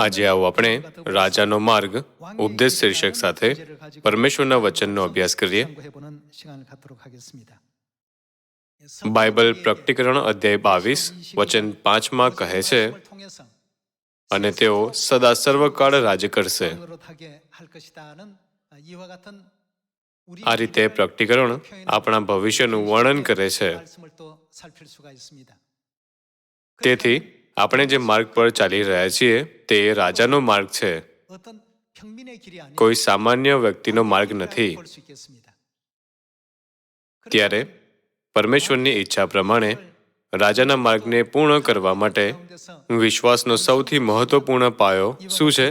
આજે આવો આપણે રાજાનો માર્ગ, ઉપદેશ શીર્ષક સાથે પરમેશ્વરના વચનનો અભ્યાસ કરીએ. બાઇબલ પ્રકટીકરણ અધ્યાય બાવીસ, વચન પાંચમાં કહે છે, અને તેઓ સદા સર્વકાળ રાજ કરશે. આ રીતે પ્રકટીકરણ આપણા ભવિષ્યનું વર્ણન કરે છે. તેથી આપણે જે માર્ગ પર ચાલી રહ્યા છીએ, તે રાજાનો માર્ગ છે. કોઈ સામાન્ય વ્યક્તિનો માર્ગ નથી. ત્યારે પરમેશ્વરની ઈચ્છા પ્રમાણે રાજાના માર્ગને પૂર્ણ કરવા માટે વિશ્વાસનો સૌથી મહત્વપૂર્ણ પાયો શું છે?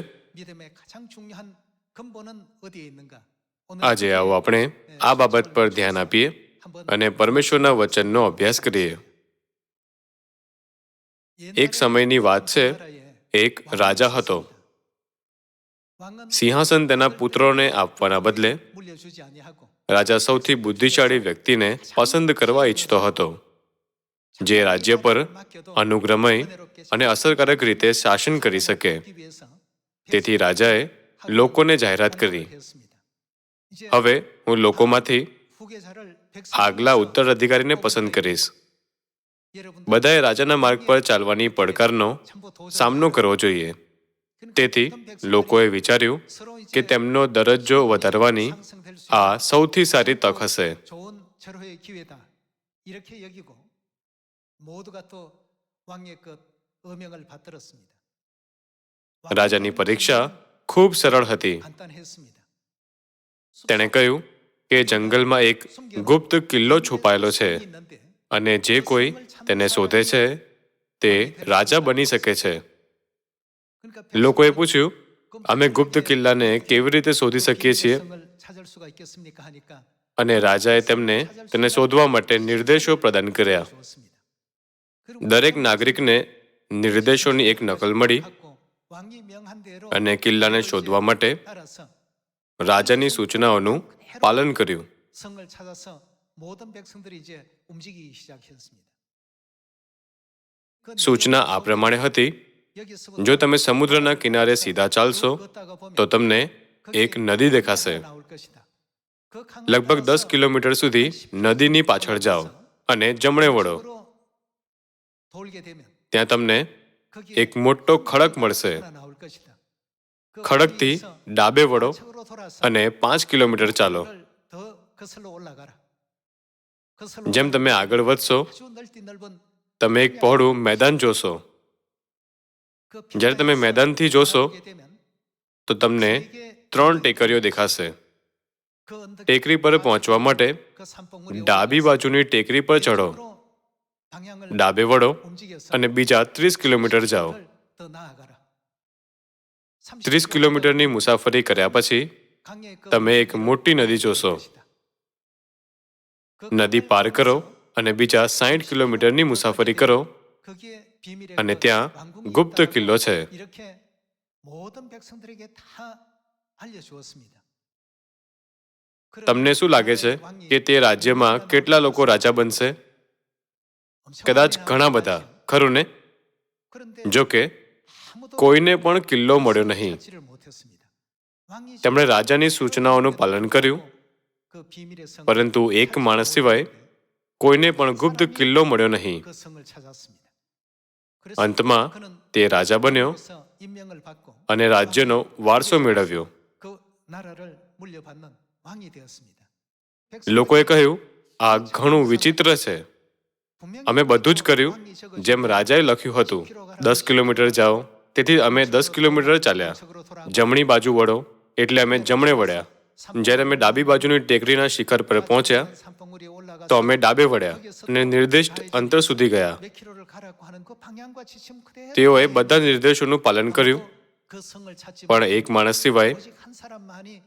આજે આવો આપણે આ બાબત પર ધ્યાન આપીએ અને પરમેશ્વરના વચનનો અભ્યાસ કરીએ. એક સમયની વાત છે, એક રાજા હતો. સિંહાસન તેના પુત્રોને આપવાના બદલે રાજા સૌથી બુદ્ધિશાળી વ્યક્તિને પસંદ કરવા ઈચ્છતો હતો, જે રાજ્ય પર અનુગ્રમય અને અસરકારક રીતે શાસન કરી શકે. તેથી રાજાએ લોકોને જાહેરાત કરી. હવે હું લોકોમાંથી આગલા ઉત્તરાધિકારીને પસંદ કરીશ. બધાએ રાજાના માર્ગ પર ચાલવાની પડકારનો સામનો કરવો જોઈએ. તેથી લોકોએ વિચાર્યું કે તેમનો દરજ્જો વધારવાની આ સૌથી સારી તક હશે. રાજાની પરીક્ષા ખૂબ સરળ હતી. તેણે કહ્યું કે જંગલમાં એક ગુપ્ત કિલ્લો છુપાયેલો છે અને જે કોઈ તેને શોધે છે, તે રાજા બની શકે છે. લોકોએ પૂછ્યું, અમે ગુપ્ત કિલ્લાને કેવી રીતે શોધી શકીએ છીએ? અને રાજાએ તેમને તેને શોધવા માટે નિર્દેશો પ્રદાન કર્યા. દરેક નાગરિકને નિર્દેશોની એક નકલ મળી અને કિલ્લાને શોધવા માટે રાજાની સૂચનાઓનું પાલન કર્યું. સૂચના આ પ્રમાણે હતી, જો તમે સમુદ્રના કિનારે સીધા ચાલશો, તો તમને એક નદી દેખાશે. લગભગ દસ કિલોમીટર સુધી નદીની પાછળ જાઓ અને જમણે વળો. ત્યાં તમને એક મોટો ખડક મળશે. ખડકથી ડાબે વળો અને પાંચ કિલોમીટર ચાલો. જેમ તમે આગળ વધશો તમે એક પહોળું મેદાન જોશો. જ્યારે તમે મેદાનથી જોશો, તો તમને ત્રણ ટેકરીઓ દેખાશે. ટેકરી પર પહોંચવા માટે ડાબી બાજુની ટેકરી પર ચઢો. ડાબે વળો અને બીજા ત્રીસ કિલોમીટર જાઓ. ત્રીસ કિલોમીટરની મુસાફરી કર્યા પછી તમે એક મોટી નદી જોશો. નદી પાર કરો અને બીજા સાહીઠ કિલોમીટરની મુસાફરી કરો. અને ત્યાં ગુપ્ત કિલ્લો છે. તમને શું લાગે છે કે તે રાજ્યમાં કેટલા લોકો રાજા બનશે? કદાચ ઘણા બધા. ખરું ને? જોકે કોઈને પણ કિલ્લો મળ્યો નહીં. તેમણે રાજાની સૂચનાઓનું પાલન કર્યું. પરંતુ એક માણસ સિવાય કોઈને પણ ગુપ્ત કિલ્લો મળ્યો નહીં. અંતમાં તે રાજા બન્યો અને રાજ્યનો વારસો મેળવ્યો. લોકોએ કહ્યું, આ ઘણું વિચિત્ર છે. અમે બધું જ કર્યું જેમ રાજાએ લખ્યું હતું. દસ કિલોમીટર જાઓ. તેથી અમે દસ કિલોમીટર ચાલ્યા. જમણી બાજુ વળો એટલે અમે જમણે વળ્યા. જ્યારે અમે ડાબી બાજુની ટેકરીના શિખર પર પહોંચ્યા, તો અમે ડાબે વળ્યા અને નિર્દિષ્ટ અંતર સુધી ગયા. તેઓએ બધા નિર્દેશોનું પાલન કર્યું. પણ એક માણસ સિવાય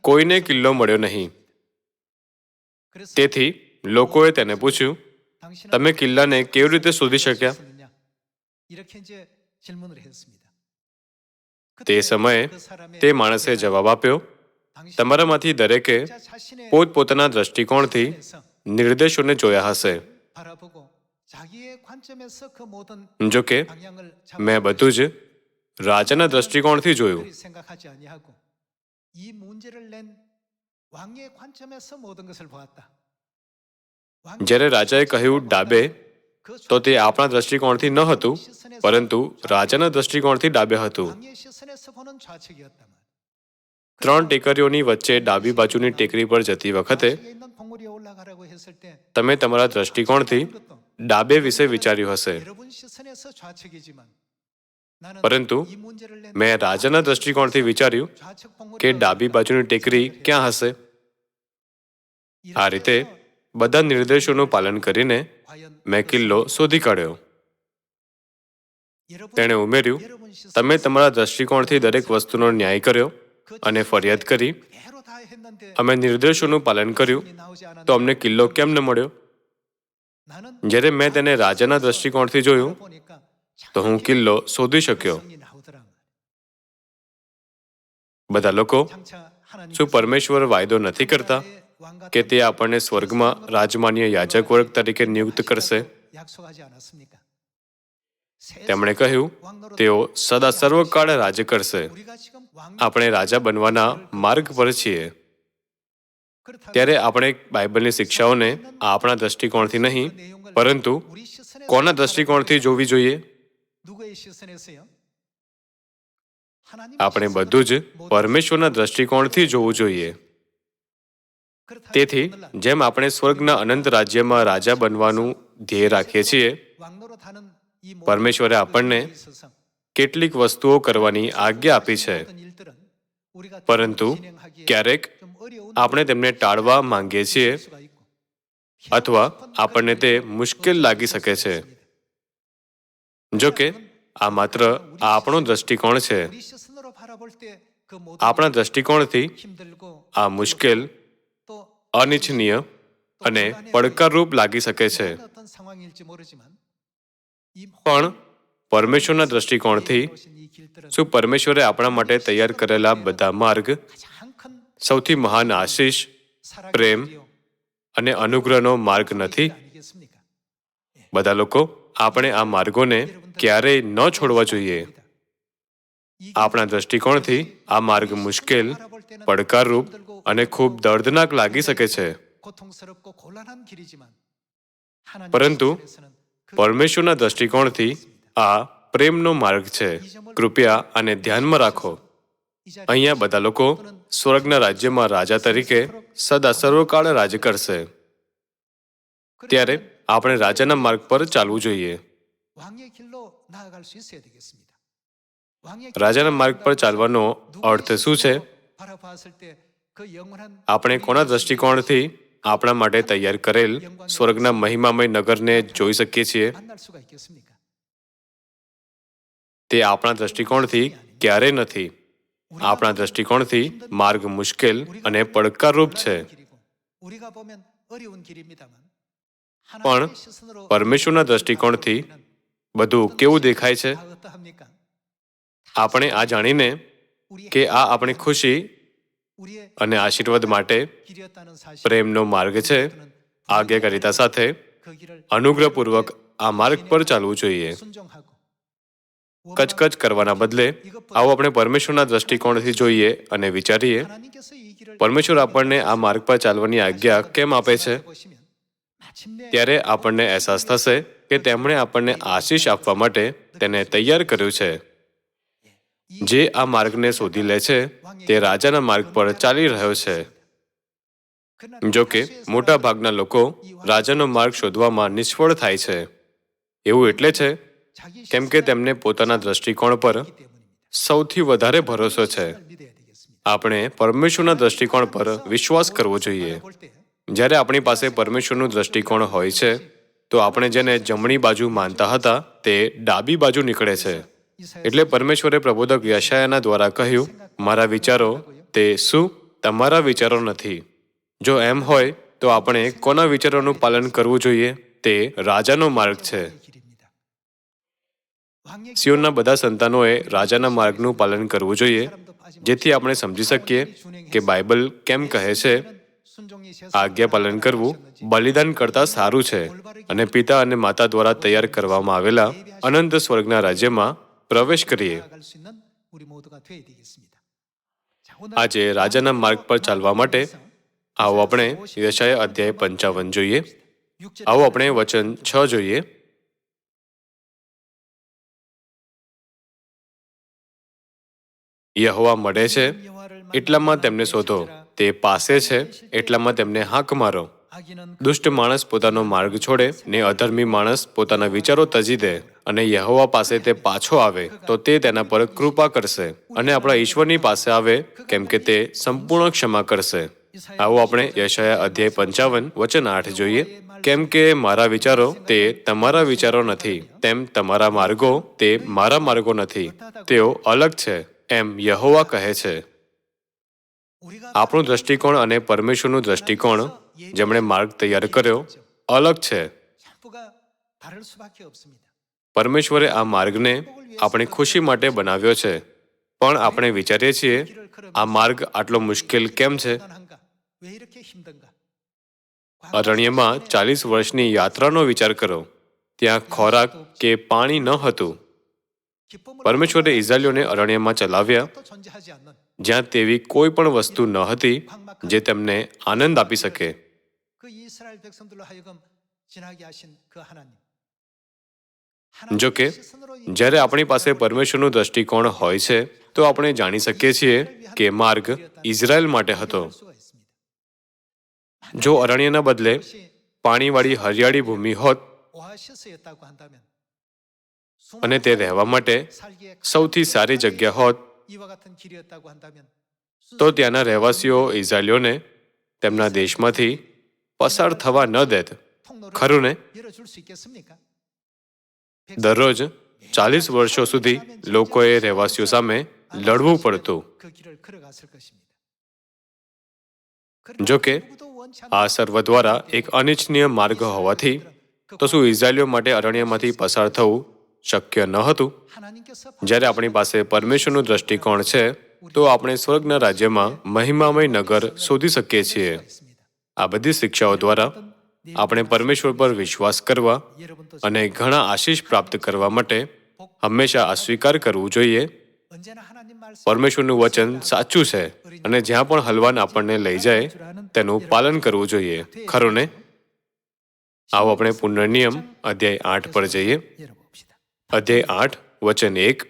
કોઈને કિલ્લો મળ્યો નહીં. તેથી લોકોએ તેને પૂછ્યું, તમે કિલ્લાને કેવી રીતે શોધી શક્યા? તે સમયે તે માણસે જવાબ આપ્યો તમારામાંથી દરેકે પોતપોતાના દ્રષ્ટિકોણથી નિર્દેશોને જોયા હશે જો કે મેં બધું જ રાજાના દ્રષ્ટિકોણથી જોયું જ્યારે રાજાએ કહ્યું ડાબે તો તે આપણા દ્રષ્ટિકોણથી ન હતું પરંતુ રાજાના દ્રષ્ટિકોણથી ડાબે હતું ત્રણ ટેકરીઓની વચ્ચે ડાબી બાજુની ટેકરી પર જતી વખતે તમે તમારા દ્રષ્ટિકોણથી ડાબે વિશે વિચાર્યું હશે. પરંતુ મેં રાજાના દ્રષ્ટિકોણથી વિચાર્યું કે ડાબી બાજુની ટેકરી ક્યાં હશે? આ રીતે બધા નિર્દેશોનું પાલન કરીને મેં કિલ્લો શોધી કાઢ્યો. તેણે ઉમેર્યું, તમે તમારા દ્રષ્ટિકોણથી દરેક વસ્તુનો ન્યાય કર્યો અને ફરિયાદ કરી. અમે નિર્દેશોનું પાલન કર્યું. તો અમને કિલ્લો કેમ ન મળ્યો? જ્યારે મેં તેને રાજાના દ્રષ્ટિકોણથી જોયું, તો હું કિલ્લો શોધી શક્યો. બધા લોકો, શું પરમેશ્વર વાયદો નથી કરતા કે તે આપણને સ્વર્ગમાં રાજમાન્ય યાજક વર્ગ તરીકે નિયુક્ત કરશે? તેમણે કહ્યું, તેઓ સદા સર્વકાળ રાજ્ય કરશે. આપણે રાજા બનવાના માર્ગ પર છીએ. ત્યારે આપણે બાઇબલની શિક્ષાઓને આપણા દ્રષ્ટિકોણથી નહીં, પરંતુ કોના દ્રષ્ટિકોણથી જોવી જોઈએ? આપણે બધું જ પરમેશ્વરના દ્રષ્ટિકોણથી જોવું જોઈએ. તેથી, જેમ આપણે સ્વર્ગના અનંત રાજ્યમાં રાજા બનવાનું ધ્યેય રાખીએ છીએ પરમેશ્વરે આપણને કેટલીક વસ્તુઓ કરવાની આજ્ઞા આપી છે પરંતુ ક્યારેક આપણે તેમને ટાળવા માંગીએ છીએ અથવા આપણને તે મુશ્કેલ લાગી શકે છે જો કે આ માત્ર આપણો દ્રષ્ટિકોણ છે આપણા દ્રષ્ટિકોણથી આ મુશ્કેલ અનિચ્છનીય અને પડકારરૂપ લાગી શકે છે પણ પરમેશ્વરના દ્રષ્ટિકોણથી શું પરમેશ્વરે આપણા માટે તૈયાર કરેલા બધા માર્ગ સૌથી મહાન આશીષ પ્રેમ અને અનુગ્રહનો માર્ગ નથી? બધા લોકો આપણે આ માર્ગોને ક્યારેય ન છોડવા જોઈએ. આપણા દ્રષ્ટિકોણથી આ માર્ગ મુશ્કેલ પડકારરૂપ અને ખૂબ દર્દનાક લાગી શકે છે. પરંતુ પરમેશ્વરના દ્રષ્ટિકોણથી આ પ્રેમનો માર્ગ છે. કૃપયા આને ધ્યાનમાં રાખો. અહીંયા બધા લોકો સ્વર્ગના રાજ્યમાં રાજા તરીકે સદા સર્વકાળ રાજ કરશે. ત્યારે આપણે રાજાના માર્ગ પર ચાલવું જોઈએ. રાજાના માર્ગ પર ચાલવાનો અર્થ શું છે? આપણે કોના દ્રષ્ટિકોણથી આપણા માટે તૈયાર કરેલ સ્વર્ગના મહિમામય નગરને જોઈ શકીએ છીએ. તે આપણા દ્રષ્ટિકોણથી ક્યારેય નથી. આપણા દ્રષ્ટિકોણથી માર્ગ મુશ્કેલ અને પડકારરૂપ છે. પણ પરમેશ્વરના દ્રષ્ટિકોણથી બધું કેવું દેખાય છે? આપણે આ જાણીને કે આ આપણી ખુશી અને આશીર્વાદ માટે પ્રેમનો માર્ગ છે. આજ્ઞાકારિતા સાથે અનુગ્રહપૂર્વક આ માર્ગ પર ચાલવું જોઈએ. કચકચ કરવાના બદલે આવો આપણે પરમેશ્વરના દ્રષ્ટિકોણથી જોઈએ અને વિચારીએ પરમેશ્વર આપણને આ માર્ગ પર ચાલવાની આજ્ઞા કેમ આપે છે? ત્યારે આપણને અહેસાસ થશે કે તેમણે આપણને આશીષ આપવા માટે તેને તૈયાર કર્યું છે. જે આ માર્ગને શોધી લે છે, તે રાજાના માર્ગ પર ચાલી રહ્યો છે. જો કે, મોટા ભાગના લોકો રાજાનો માર્ગ શોધવામાં નિષ્ફળ થાય છે. એવું એટલે છે, કેમ કે તેમને પોતાના દ્રષ્ટિકોણ પર સૌથી વધારે ભરોસો છે. આપણે પરમેશ્વરના દ્રષ્ટિકોણ પર વિશ્વાસ કરવો જોઈએ. જ્યારે આપણી પાસે પરમેશ્વરનું દ્રષ્ટિકોણ હોય છે, તો આપણે જેને જમણી બાજુ માનતા હતા, તે ડાબી બાજુ નીકળે છે. એટલે પરમેશ્વરે પ્રબોધક યશાયાના દ્વારા કહ્યું, મારા વિચારો, તે શું? તમારા વિચારો નથી. જો એમ હોય, તો આપણે કોના વિચારોનું પાલન કરવું જોઈએ? તે રાજાનો માર્ગ છે. સિયોનના બધા સંતાનોએ રાજાના માર્ગનું પાલન કરવું જોઈએ, જેથી આપણે સમજી શકીએ કે બાઇબલ કેમ કહે છે, આજ્ઞા પાલન કરવું બલિદાન કરતા સારું છે અને પિતા અને માતા દ્વારા તૈયાર કરવામાં આવેલા અનંત સ્વર્ગના રાજ્યમાં પ્રવેશ કરીએ. આજે રાજાના માર્ગ પર ચાલવા માટે આવો આપણે યશાય અધ્યાય પંચાવન જોઈએ. આવો આપણે વચન છ જોઈએ. યહવા મળે છે. એટલામાં તેમને શોધો. તે પાસે છે. એટલામાં તેમને હાંક મારો. દુષ્ટ માણસ પોતાનો માર્ગ છોડે ને અધર્મી માણસ પોતાના વિચારો તજી દે અને યહોવા પાસે તે પાછો આવે, તો તે તેના પર કૃપા કરશે અને આપણા ઈશ્વરની પાસે આવે, કેમ કે તે સંપૂર્ણ ક્ષમા કરશે. આવું આપણે યશાયા અધ્યાય પંચાવન, વચન આઠ જોઈએ. કેમ કે મારા વિચારો તે તમારા વિચારો નથી, તેમ તમારા માર્ગો તે મારા માર્ગો નથી. તેઓ અલગ છે, એમ યહોવા કહે છે. આપણું દ્રષ્ટિકોણ અને પરમેશ્વરનું દ્રષ્ટિકોણ જેમણે માર્ગ તૈયાર કર્યો અલગ છે. પરમેશ્વરે આ માર્ગને આપણી ખુશી માટે બનાવ્યો છે. પણ આપણે વિચારીએ છીએ આ માર્ગ આટલો મુશ્કેલ કેમ છે? અરણ્યમાં ચાલીસ વર્ષની યાત્રાનો વિચાર કરો. ત્યાં ખોરાક કે પાણી ન હતું. પરમેશ્વરે ઇઝરાયલીઓને અરણ્યમાં ચલાવ્યા. જ્યાં તેવી કોઈ પણ વસ્તુ ન હતી જે તેમને આનંદ આપી શકે. જો કે જ્યારે આપણી પાસે પરમેશ્વરનું દ્રષ્ટિકોણ હોય છે તો આપણે જાણી શકીએ છીએ કે માર્ગ ઇઝરાયલ માટે હતો. જો અરણ્યના બદલે પાણીવાળી હરિયાળી ભૂમિ હોત અને તે રહેવા માટે સૌથી સારી જગ્યા હોત તો ત્યાંના રહેવાસીઓ ઇઝરાયલીઓને તેમના દેશમાંથી પસાર થવા ન દેત ખરું ને દરરોજ ચાલીસ વર્ષો સુધી લોકોએ રહેવાસીઓ સામે લડવું પડતું જોકે આ સર્વ દ્વારા એક અનિચ્છનીય માર્ગ હોવાથી તો શું ઇઝરાયલીઓ માટે અરણ્યમાંથી પસાર થવું શક્ય ન હતું. જ્યારે આપણી પાસે પરમેશ્વરનું દ્રષ્ટિકોણ છે, તો આપણે સ્વર્ગના રાજ્યમાં મહિમામય નગર શોધી શકીએ છીએ. આ બધી શિક્ષાઓ દ્વારા આપણે પરમેશ્વર પર વિશ્વાસ કરવા અને ઘણા આશીષ પ્રાપ્ત કરવા માટે હંમેશા અસ્વીકાર કરવું જોઈએ. પરમેશ્વરનું વચન સાચું છે અને જ્યાં પણ હલવાન આપણને લઈ જાય, તેનું પાલન કરવું જોઈએ. ખરું ને? આવો આપણે પુનર્નિયમ અધ્યાય આઠ પર જઈએ. અધ્યાય આઠ, વચન એક.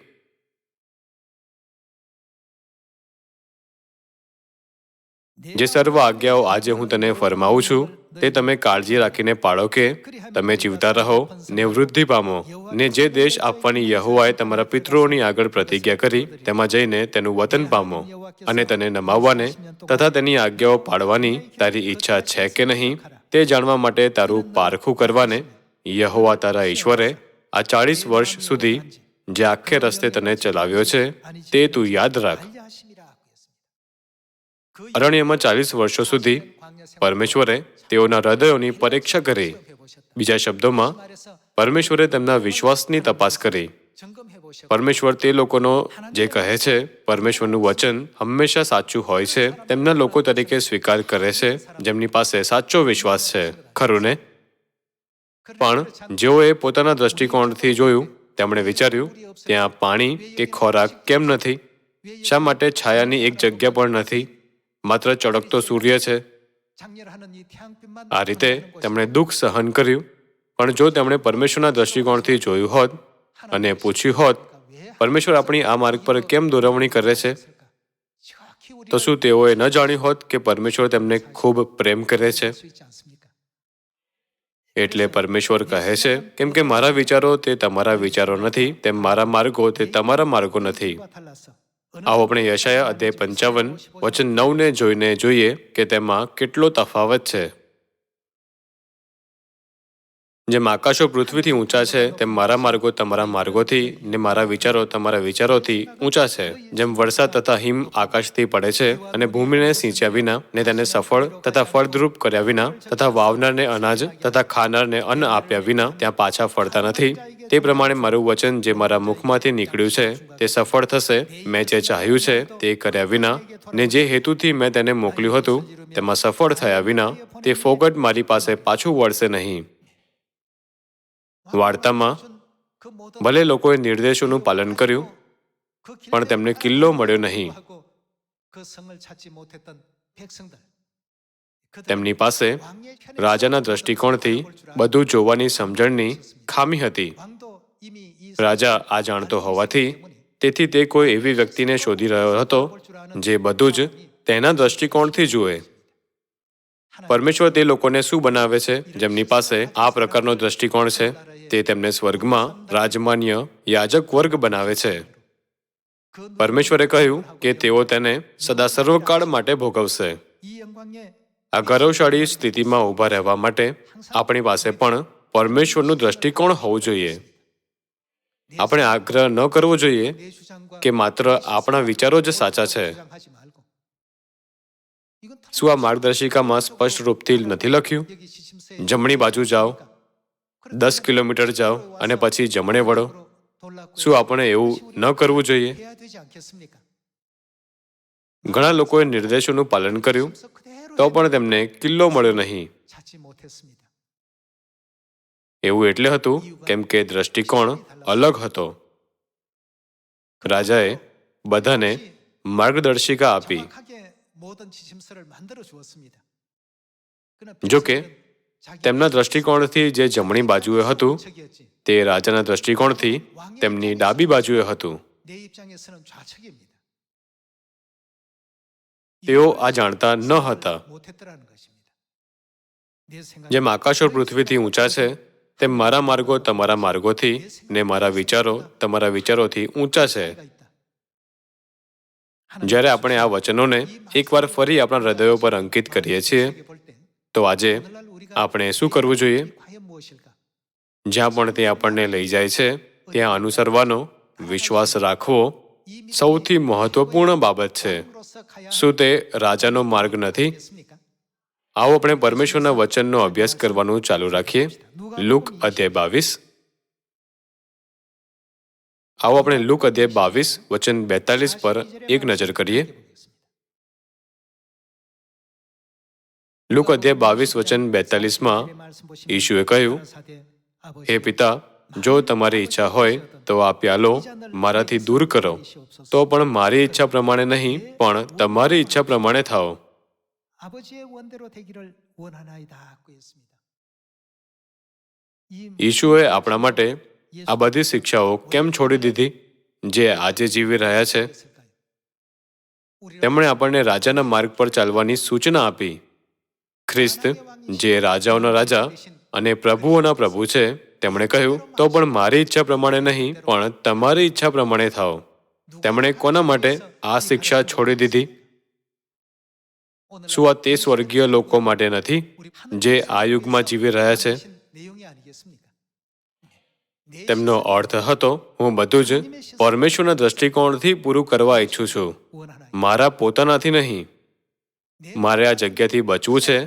જે સર્વ આજ્ઞાઓ આજે હું તને ફરમાવું છું, તે તમે કાળજી રાખીને પાળો કે તમે જીવતા રહો, ને વૃદ્ધિ પામો, ને જે દેશ આપવાની યહોવાએ તમારા પિતૃઓની આગળ પ્રતિજ્ઞા કરી, તેમાં જઈને તેનું વતન પામો, અને તને નમાવવાને તથા તેની આજ્ઞાઓ પાળવાની તારી ઈચ્છા છે કે નહીં, તે જાણવા માટે તારું પારખું કરવાને યહોવા તારા ઈશ્વરે આ ચાળીસ વર્ષ સુધી જે આખે રસ્તે તને ચલાવ્યો છે, તે તું યાદ રાખ. અરણ્યમાં ચાલીસ વર્ષો સુધી પરમેશ્વરે તેઓના હૃદયોની પરીક્ષા કરી. બીજા શબ્દોમાં, પરમેશ્વરે તેમના વિશ્વાસની તપાસ કરી. પરમેશ્વર તે લોકોનો જે કહે છે, પરમેશ્વરનું વચન હંમેશા સાચું હોય છે, તેમના લોકો તરીકે સ્વીકાર કરે છે, જેમની પાસે સાચો વિશ્વાસ છે. ખરું ને? પણ જેઓએ પોતાના દ્રષ્ટિકોણથી જોયું તેમણે વિચાર્યું ત્યાં પાણી કે ખોરાક કેમ નથી? શા માટે છાયાની એક જગ્યા પણ નથી? માત્ર ચળકતો સૂર્ય છે. આ રીતે તેમણે દુઃખ સહન કર્યું. પણ જો તેમણે પરમેશ્વરના દ્રષ્ટિકોણથી જોયું હોત અને પૂછ્યું હોત પરમેશ્વર આપણી આ માર્ગ પર કેમ દોરવણી કરે છે? તો શું તેઓએ ન જાણ્યું હોત કે પરમેશ્વર તેમને ખૂબ પ્રેમ કરે છે? એટલે પરમેશ્વર કહે છે, કેમ કે મારા વિચારો તે તમારા વિચારો નથી, તેમ મારા માર્ગો તે તમારા માર્ગો નથી. આવો આપણે યશાયા અધ્યાય પંચાવન, વચન નવને જોઈને જોઈએ કે તેમાં કેટલો તફાવત છે. જેમ આકાશો પૃથ્વીથી ઊંચા છે, તેમ મારા માર્ગો તમારા માર્ગોથી, ને મારા વિચારો તમારા વિચારોથી ઊંચા છે. જેમ વરસાદ તથા હિમ આકાશથી પડે છે અને ભૂમિને સિંચ્યા વિના, ને તેને સફળ તથા ફળદ્રુપ કર્યા વિના, તથા વાવનારને અનાજ તથા ખાનારને અન્ન આપ્યા વિના ત્યાં પાછા ફરતા નથી. તે પ્રમાણે મારું વચન જે મારા મુખમાંથી નીકળ્યું છે, તે સફળ થશે, મેં જે ચાહ્યું છે, તે કર્યા વિના. ને જે હેતુથી મેં તેને મોકલ્યું હતું, તેમાં સફળ થયા વિના, તે ફોગટ મારી પાસે પાછું વળશે નહીં. વાર્તામાં, ભલે લોકોએ નિર્દેશોનું પાલન કર્યું, પણ તેમને કિલ્લો મળ્યો નહીં. તેમની પાસે રાજાના દ્રષ્ટિકોણથી બધું જોવાની સમજણની ખામી હતી. રાજા આ જાણતો હોવાથી તેથી તે કોઈ એવી વ્યક્તિને શોધી રહ્યો હતો જે બધું જ તેના દ્રષ્ટિકોણથી જુએ. પરમેશ્વર તે લોકોને શું બનાવે છે? જેમની પાસે આ પ્રકારનો દ્રષ્ટિકોણ છે? તે તેમને સ્વર્ગમાં રાજમાન્ય યાજક વર્ગ બનાવે છે. પરમેશ્વરે કહ્યું કે તેઓ તેને સદા સર્વકાળ માટે ભોગવશે. આ ગૌરવશાળી સ્થિતિમાં ઊભા રહેવા માટે આપણી પાસે પણ પરમેશ્વરનું દ્રષ્ટિકોણ હોવું જોઈએ. આપણે આગ્રહ ન કરવો જોઈએ કે માત્ર આપણા વિચારો જ સાચા છે. શું આ માર્ગદર્શિકામાં સ્પષ્ટ રૂપથી નથી લખ્યું? જમણી બાજુ જાઓ. દસ કિલોમીટર જાઓ અને પછી જમણે વળો. શું આપણે એવું ન કરવું જોઈએ? ઘણા લોકોએ નિર્દેશોનું પાલન કર્યું તો પણ તેમને કિલ્લો મળ્યો નહીં. એવું એટલે હતું કેમ કે દ્રષ્ટિકોણ અલગ હતો. રાજાએ બધાને માર્ગદર્શિકા આપી. જોકે તેમના દ્રષ્ટિકોણથી જે જમણી બાજુએ હતું તે રાજાના દ્રષ્ટિકોણથી તેમની ડાબી બાજુએ હતું. તેઓ આ જાણતા ન હતા. જેમ આકાશો પૃથ્વીથી ઊંચા છે તેમ મારા માર્ગો તમારા માર્ગોથી ને મારા વિચારો તમારા વિચારોથી ઊંચા છે. જ્યારે આપણે આ વચનોને એકવાર ફરી આપણા હૃદયો પર અંકિત કરીએ છીએ તો આજે આપણે શું કરવું જોઈએ? જ્યાં પણ તે આપણને લઈ જાય છે, ત્યાં અનુસરવાનો વિશ્વાસ રાખવો સૌથી મહત્વપૂર્ણ બાબત છે. શું તે રાજાનો માર્ગ નથી? આવો આપણે પરમેશ્વરના વચનનો અભ્યાસ કરવાનું ચાલુ રાખીએ. લુક અધ્યાય બાવીસ. આવો આપણે લુક અધ્યાય બાવીસ વચન બેતાલીસ પર એક નજર કરીએ. લુક અધ્યાય બાવીસ વચન બેતાલીસમાં ઈશુએ કહ્યું, હે પિતા, જો તમારી ઈચ્છા હોય તો આ પ્યાલો મારાથી દૂર કરો. તો પણ મારી ઈચ્છા પ્રમાણે નહીં, પણ તમારી ઈચ્છા પ્રમાણે થાઓ. ઈશુએ આપણા માટે આ બધી શિક્ષાઓ કેમ છોડી દીધી, જે આજે જીવી રહ્યા છે? તેમણે આપણને રાજાના માર્ગ પર ચાલવાની સૂચના આપી. ખ્રિસ્ત, જે રાજાઓના રાજા અને પ્રભુઓના પ્રભુ છે, તેમણે કહ્યું, તો પણ મારી ઈચ્છા પ્રમાણે નહીં, પણ તમારી ઈચ્છા પ્રમાણે થાઓ. તેમણે કોના માટે આ શિક્ષા છોડી દીધી? શું આ તે સ્વર્ગીય લોકો માટે નથી, જે આ યુગમાં જીવી રહ્યા છે? તેમનો અર્થ હતો, હું બધું જ પરમેશ્વરના દ્રષ્ટિકોણથી પૂરું કરવા ઈચ્છું છું. મારા પોતાનાથી નહીં મારે આ જગ્યાથી બચવું છે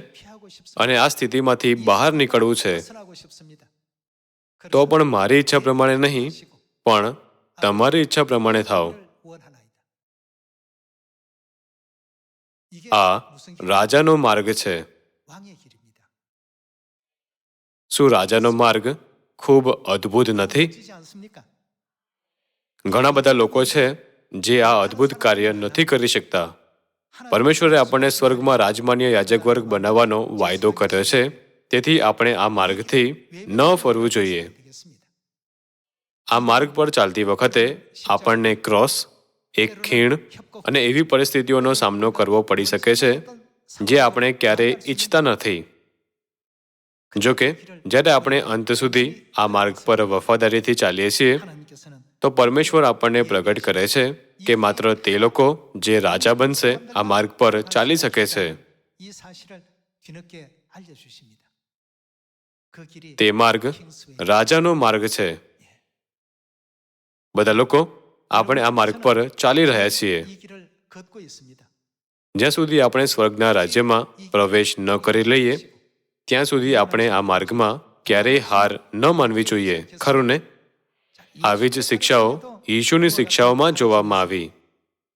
અને આ સ્થિતિમાંથી બહાર નીકળવું છે. તો પણ મારી ઈચ્છા પ્રમાણે નહીં, પણ તમારી ઈચ્છા પ્રમાણે થાવ. આ રાજાનો માર્ગ છે. શું રાજાનો માર્ગ ખૂબ અદ્ભુત નથી? ઘણા બધા લોકો છે જે આ અદ્ભુત કાર્ય નથી કરી શકતા. પરમેશ્વરે આપણને સ્વર્ગમાં રાજમાન્ય યાજક વર્ગ બનાવવાનો વાયદો કર્યો છે. તેથી આપણે આ માર્ગથી ન ફરવું જોઈએ. આ માર્ગ પર ચાલતી વખતે આપણને ક્રોસ એક ખીણ અને એવી પરિસ્થિતિઓનો સામનો કરવો પડી શકે છે જે આપણે ક્યારેય ઈચ્છતા નથી. જો કે જ્યારે આપણે અંત સુધી આ માર્ગ પર વફાદારીથી ચાલીએ છીએ તો પરમેશ્વર આપણને પ્રગટ કરે છે કે માત્ર તે લોકો જે રાજા બનશે આ માર્ગ પર ચાલી શકે છે. તે માર્ગ રાજાનો માર્ગ છે. બધા લોકો આપણે આ માર્ગ પર ચાલી રહ્યા છીએ. જ્યાં સુધી આપણે સ્વર્ગના રાજ્યમાં પ્રવેશ ન કરી લઈએ ત્યાં સુધી આપણે આ માર્ગમાં ક્યારેય હાર ન માનવી જોઈએ. ખરું ને? આવી જ શિક્ષાઓ ઈશુની શિક્ષાઓમાં જોવામાં આવી.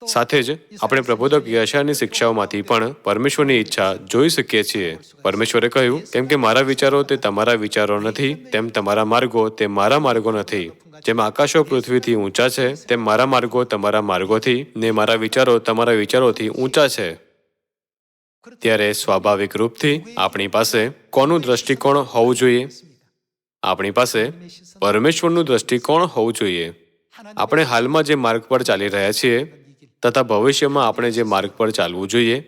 સાથે જ આપણે પ્રબોધક યશાની શિક્ષાઓમાંથી પણ પરમેશ્વરની ઈચ્છા જોઈ શકીએ છીએ. પરમેશ્વરે કહ્યું, કેમ કે મારા વિચારો તે તમારા વિચારો નથી, તેમ તમારા માર્ગો તે મારા માર્ગો નથી. જેમ આકાશો પૃથ્વીથી ઊંચા છે, તેમ મારા માર્ગો તમારા માર્ગોથી ને મારા વિચારો તમારા વિચારોથી ઊંચા છે. ત્યારે સ્વાભાવિક રૂપથી આપણી પાસે કોનું દ્રષ્ટિકોણ હોવું જોઈએ? આપણી પાસે પરમેશ્વરનું દ્રષ્ટિકોણ હોવું જોઈએ. આપણે હાલમાં જે માર્ગ પર ચાલી રહ્યા છીએ તથા ભવિષ્યમાં આપણે જે માર્ગ પર ચાલવું જોઈએ,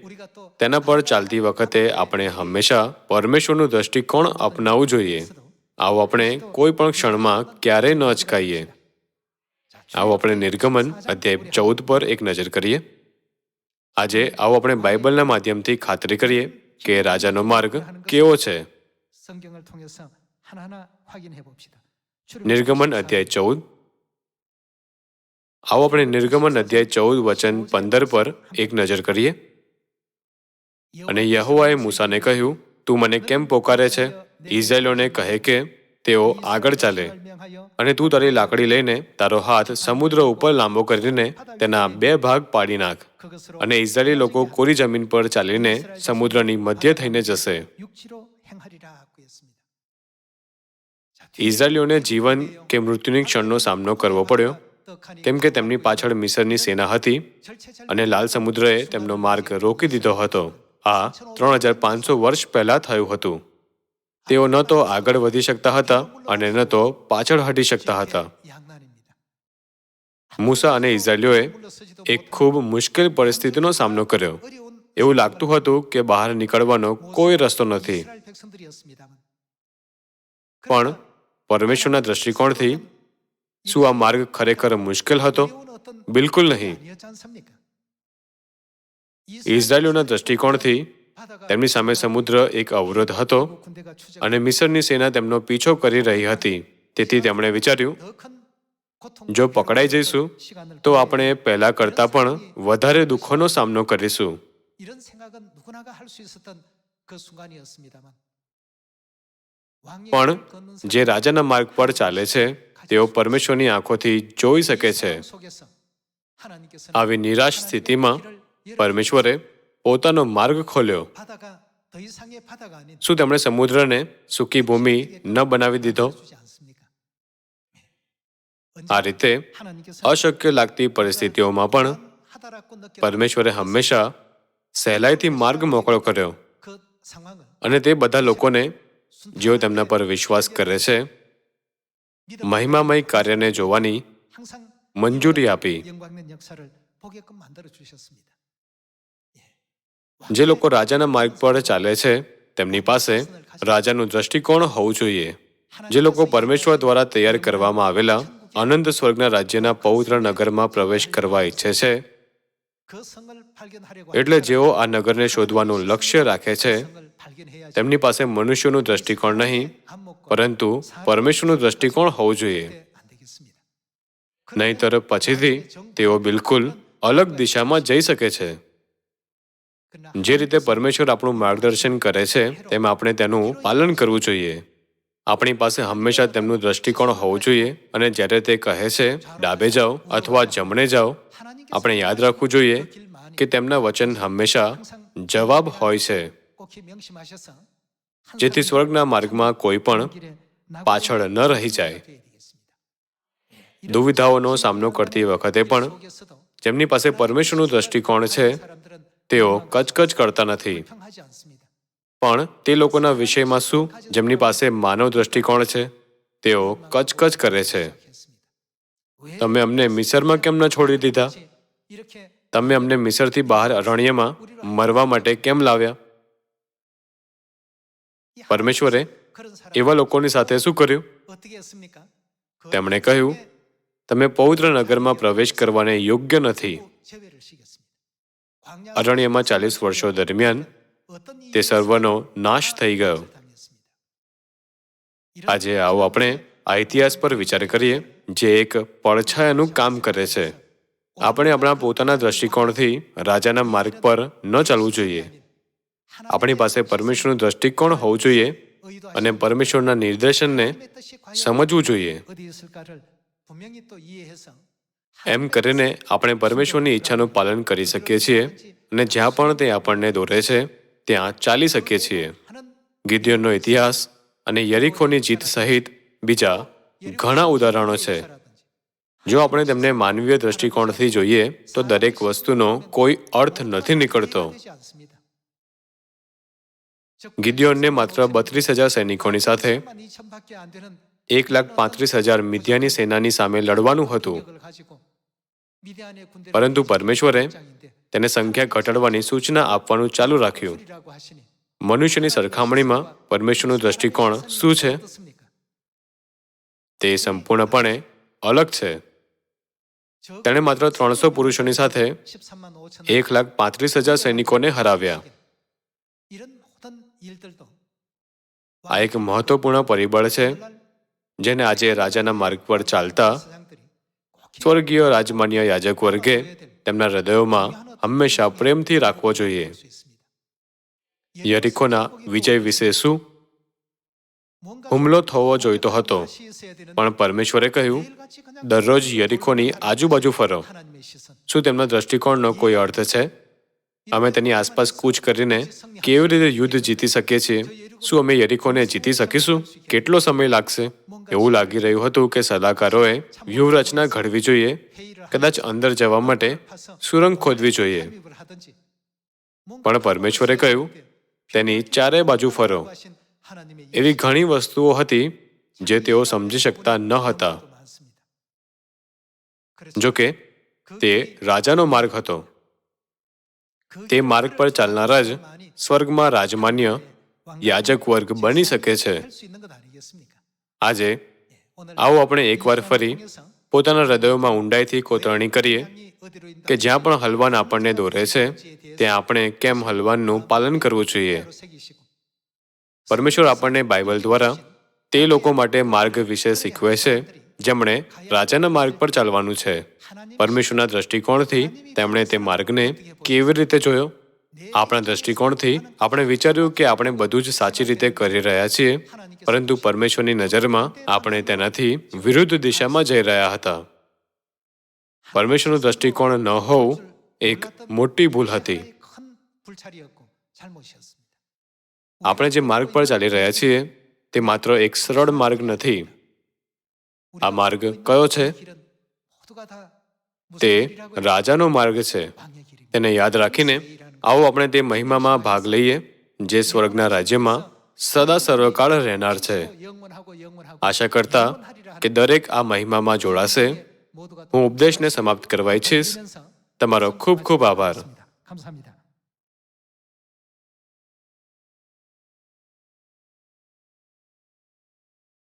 તેના પર ચાલતી વખતે આપણે હંમેશા પરમેશ્વરનું દ્રષ્ટિકોણ અપનાવવું જોઈએ. આવો આપણે કોઈ પણ ક્ષણમાં ક્યારેય ન અચકાઈએ. આવો આપણે નિર્ગમન અધ્યાય ચૌદ પર એક નજર કરીએ. આજે આવો આપણે બાઇબલના માધ્યમથી ખાતરી કરીએ કે રાજાનો માર્ગ કેવો છે? નિર્ગમન અધ્યાય ચૌદ આવો આપણે નિર્ગમન અધ્યાય ચૌદ વચન પંદર પર એક નજર કરીએ અને યહોવાએ મૂસાને કહ્યું તું મને કેમ પોકારે છે ઇઝરાયલોને કહે કે તેઓ આગળ ચાલે અને તું તારી લાકડી લઈને તારો હાથ સમુદ્ર ઉપર લાંબો કરીને તેના બે ભાગ પાડી નાખ અને ઇઝરાયલી લોકો કોરી જમીન પર ચાલીને સમુદ્રની મધ્ય થઈને જશે ઇઝરાયલીઓને જીવન કે મૃત્યુની ક્ષણનો સામનો કરવો પડ્યો, કેમ કે તેમની પાછળ મિસરની સેના હતી અને લાલ સમુદ્રએ તેમનો માર્ગ રોકી દીધો હતો. આ ત્રણ હજાર પાંચસો વર્ષ પહેલાં થયું હતું. તેઓ ન તો આગળ વધી શકતા હતા અને ન તો પાછળ હટી શકતા હતા. મૂસા અને ઇઝરાયલીઓએ એક ખૂબ મુશ્કેલ પરિસ્થિતિનો સામનો કર્યો. એવું લાગતું હતું કે બહાર નીકળવાનો કોઈ રસ્તો નથી. પણ પરમેશ્વરના દ્રષ્ટિકોણથી શું આ માર્ગ ખરેખર મુશ્કેલ હતો? બિલકુલ નહીં. ઇઝરાયલીઓના દ્રષ્ટિકોણથી તેમની સામે સમુદ્ર એક અવરોધ હતો અને મિસરની સેના તેમનો પીછો કરી રહી હતી. તેથી તેમણે વિચાર્યું, જો પકડાઈ જઈશું, તો આપણે પહેલા કરતા પણ વધારે દુઃખોનો સામનો કરીશું. પણ જે રાજાના માર્ગ પર ચાલે છે, તેઓ પરમેશ્વરની આંખોથી જોઈ શકે છે. આવી નિરાશ સ્થિતિમાં પરમેશ્વરે પોતાનો માર્ગ ખોલ્યો. શું તેમણે સમુદ્રને સૂકી ભૂમિ ન બનાવી દીધો? આ રીતે અશક્ય લાગતી પરિસ્થિતિઓમાં પણ પરમેશ્વરે હંમેશા સહેલાઈથી માર્ગ મોકળો કર્યો. અને તે બધા લોકોને જેઓ તેમના પર વિશ્વાસ કરે છે, મહિમામય કાર્યને જોવાની મંજૂરી આપી. જે લોકો રાજાના માર્ગ પર ચાલે છે, તેમની પાસે રાજાનું દ્રષ્ટિકોણ હોવું જોઈએ. જે લોકો પરમેશ્વર દ્વારા તૈયાર કરવામાં આવેલા આનંદ સ્વર્ગના રાજ્યના પવિત્ર નગરમાં પ્રવેશ કરવા ઈચ્છે છે, એટલે જેઓ આ નગરને શોધવાનું લક્ષ્ય રાખે છે તેમની પાસે મનુષ્યનું દ્રષ્ટિકોણ નહીં પરંતુ પરમેશ્વરનું દ્રષ્ટિકોણ હોવું જોઈએ. નહીંતર પછીથી તેઓ બિલકુલ અલગ દિશામાં જઈ શકે છે. જે રીતે પરમેશ્વર આપણું માર્ગદર્શન કરે છે તેમ આપણે તેનું પાલન કરવું જોઈએ. આપણી પાસે હંમેશા તેમનું દ્રષ્ટિકોણ હોવું જોઈએ અને જ્યારે તે કહે છે ડાબે જાઓ અથવા જમણે જાઓ આપણે યાદ રાખવું જોઈએ કે તેમના વચન હંમેશા જવાબ હોય છે. જેથી સ્વર્ગના માર્ગમાં કોઈ પણ પાછળ ન રહી જાય. દુવિધાઓનો સામનો કરતી વખતે પણ જેમની પાસે પરમેશ્વરનું દ્રષ્ટિકોણ છે તેઓ કચકચ કરતા નથી. પણ તે લોકોના વિષયમાં શું? જેમની પાસે માનવ દ્રષ્ટિકોણ છે તેઓ કચકચ કરે છે. તમે અમને મિસરમાં કેમ ન છોડી દીધા? તમે અમને મિસરથી બહાર અરણ્યમાં મરવા માટે કેમ લાવ્યા? પરમેશ્વરે એવા લોકોની સાથે શું કર્યું? તેમણે કહ્યું તમે પવિત્ર નગરમાં પ્રવેશ કરવાને યોગ્ય નથી. અરણ્યમાં ચાલીસ વર્ષો દરમિયાન તે સર્વનો નાશ થઈ ગયો. આજે આવો આપણે આ ઇતિહાસ પર વિચાર કરીએ જે એક પડછાયાનું કામ કરે છે. આપણે આપણા પોતાના દ્રષ્ટિકોણથી રાજાના માર્ગ પર ન ચાલવું જોઈએ. આપણી પાસે પરમેશ્વરનું દ્રષ્ટિકોણ હોવું જોઈએ અને પરમેશ્વરના નિર્દેશનને સમજવું જોઈએ. એમ કરીને આપણે પરમેશ્વરની ઈચ્છાનું પાલન કરી શકીએ છીએ અને જ્યાં પણ તે આપણને દોરે છે, ત્યાં ચાલી શકીએ છીએ. ગિદ્યોનનો ઇતિહાસ અને યરીખોની જીત સહિત બીજા ઘણા ઉદાહરણો છે. જો આપણે તેમને માનવીય દ્રષ્ટિકોણથી જોઈએ, તો દરેક વસ્તુનો કોઈ અર્થ નથી નીકળતો. ગિદ્યોનને માત્ર બત્રીસ હજાર સૈનિકોની સાથે એક લાખ પાંત્રીસ હજાર મિદ્યાની સેનાની સામે લડવાનું હતું. પરંતુ પરમેશ્વરે તેને સંખ્યા ઘટાડવાની સૂચના આપવાનું ચાલુ રાખ્યું. મનુષ્યની સરખામણીમાં પરમેશ્વરનું દ્રષ્ટિકોણ શું છે? તે સંપૂર્ણપણે અલગ છે. તેણે માત્ર ત્રણસો પુરુષોની સાથે એક લાખ પાંત્રીસ હજાર સૈનિકોને હરાવ્યા. આ એક મહત્વપૂર્ણ પરિબળ છે, જેને આજે રાજાના માર્ગ પર ચાલતા સ્વર્ગીય રાજમાન્ય યાજક વર્ગે તેમના હૃદયોમાં હંમેશા પ્રેમથી રાખવો જોઈએ. યરિકોના વિજય વિશે શું? હુમલો થવો જોઈતો હતો, પણ પરમેશ્વરે કહ્યું, દરરોજ યરિકોની આજુબાજુ ફરો. શું તેમના દ્રષ્ટિકોણનો કોઈ અર્થ છે? અમે તેની આસપાસ કૂચ કરીને કેવી રીતે યુદ્ધ જીતી શકીએ છીએ? શું અમે યરીકોને જીતી શકીશું? કેટલો સમય લાગશે? એવું લાગી રહ્યું હતું કે સલાહકારોએ વ્યૂહરચના ઘડવી જોઈએ, કદાચ અંદર જવા માટે સુરંગ ખોદવી જોઈએ. પણ પરમેશ્વરે કહ્યું, તેની ચારે બાજુ ફરો. એવી ઘણી વસ્તુઓ હતી જે તેઓ સમજી શકતા ન હતા. જોકે તે રાજાનો માર્ગ હતો. તે માર્ગ પર ચાલનારા જ સ્વર્ગમાં રાજમાન્ય યાજક વર્ગ બની શકે છે. આજે આવો આપણે એકવાર ફરી પોતાના હૃદયોમાં ઊંડાઈથી કોતરણી કરીએ કે જ્યાં પણ હલવાન આપણને દોરે છે, ત્યાં આપણે કેમ હલવાનનું પાલન કરવું જોઈએ? પરમેશ્વર આપણને બાઇબલ દ્વારા તે લોકો માટે માર્ગ વિશે શીખવે છે જેમણે રાજાના માર્ગ પર ચાલવાનું છે. પરમેશ્વરના દ્રષ્ટિકોણથી તેમણે તે માર્ગને કેવી રીતે જોયો? આપણા દ્રષ્ટિકોણથી આપણે વિચાર્યું કે આપણે બધું જ સાચી રીતે કરી રહ્યા છીએ, પરંતુ પરમેશ્વરની નજરમાં આપણે તેનાથી વિરુદ્ધ દિશામાં જઈ રહ્યા હતા. પરમેશ્વરનું દ્રષ્ટિકોણ ન હોવું એક મોટી ભૂલ હતી. આપણે જે માર્ગ પર ચાલી રહ્યા છીએ, તે માત્ર એક સરળ માર્ગ નથી. આ માર્ગ કયો છે? તે રાજાનો માર્ગ છે. તેને યાદ રાખીને આવો આપણે તે મહિમામાં ભાગ લઈએ જે સ્વર્ગના રાજ્યમાં સદા સર્વકાળ રહેનાર છે. આશા કરતા કે દરેક આ મહિમામાં જોડાશે. હું ઉપદેશને સમાપ્ત કરવા ઈચ્છીશ. તમારો ખૂબ ખૂબ આભાર.